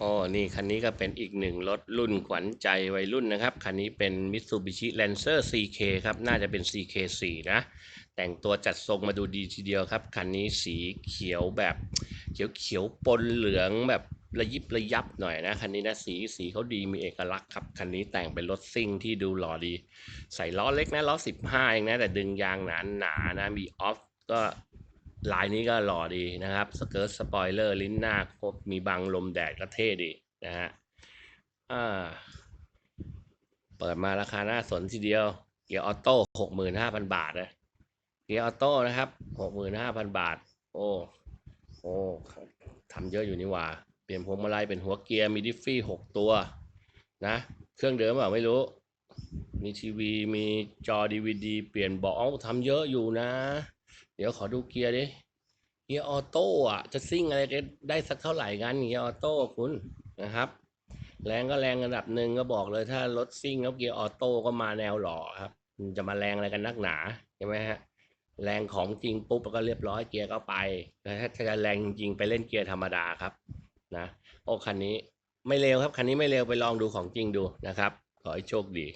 โอ้นี่คันนี้ก็เป็นอีกหนึ่งรถรุ่นขวัญใจวัยรุ่นนะครับ คันนี้เป็น Mitsubishi Lancer CK ครับ น่าจะเป็น CK4 นะ แต่งตัวจัดทรงมาดูดีทีเดียวครับ คันนี้สีเขียวแบบ เขียวเขียวปนเหลืองแบบระยิบระยับหน่อยนะ คันนี้นะสีสีเขาดีมีเอกลักษณ์ครับ คันนี้แต่งเป็นรถซิ่งที่ดูหล่อดี ใส่ล้อเล็กนะล้อ 15เองนะ แต่ดึงยางหนาหนาๆนะมีออฟก็ ลายนี้ก็หล่อดีนะครับสเกิร์ตสปอยเลอร์ลิ้นหน้าครบมีบังลมแดดก็เท่ดีนะฮะอ่าเปิดมาราคาน่าสนทีเดียว เกียร์ออโต้หกหมื่นห้าพันบาทนะเกียร์ออโต้นะครับหกหมื่นห้าพันบาท โอ้โอ้ทำเยอะอยู่นี่ว่า เปลี่ยนพวงมาลัยเป็นหัวเกียร์มีดิฟฟี่หกตัวนะ เครื่องเดิมเปล่าไม่รู้ มีทีวีมีจอดีวดีเปลี่ยนเบาะเอ้าทำเยอะอยู่นะ เดี๋ยวขอดูเกียร์ดิ เกียร์ออโต้อะจะซิ่งอะไรได้ได้สักเท่าไหร่กันเกียร์ออโต้คุณนะครับ แรงก็แรงระดับหนึ่งก็บอกเลยถ้ารถซิ่งแล้วเกียร์ออโต้ก็มาแนวหล่อครับ จะมาแรงอะไรกันนักหนาใช่ไหมฮะแรงของจริงปุ๊บก็เรียบร้อยเกียร์ก็ไปถ้าจะแรงจริงไปเล่นเกียร์ธรรมดาครับนะโอ้คันนี้ไม่เร็วครับคันนี้ไม่เร็วไปลองดูของจริงดูนะครับ ขอให้โชคดี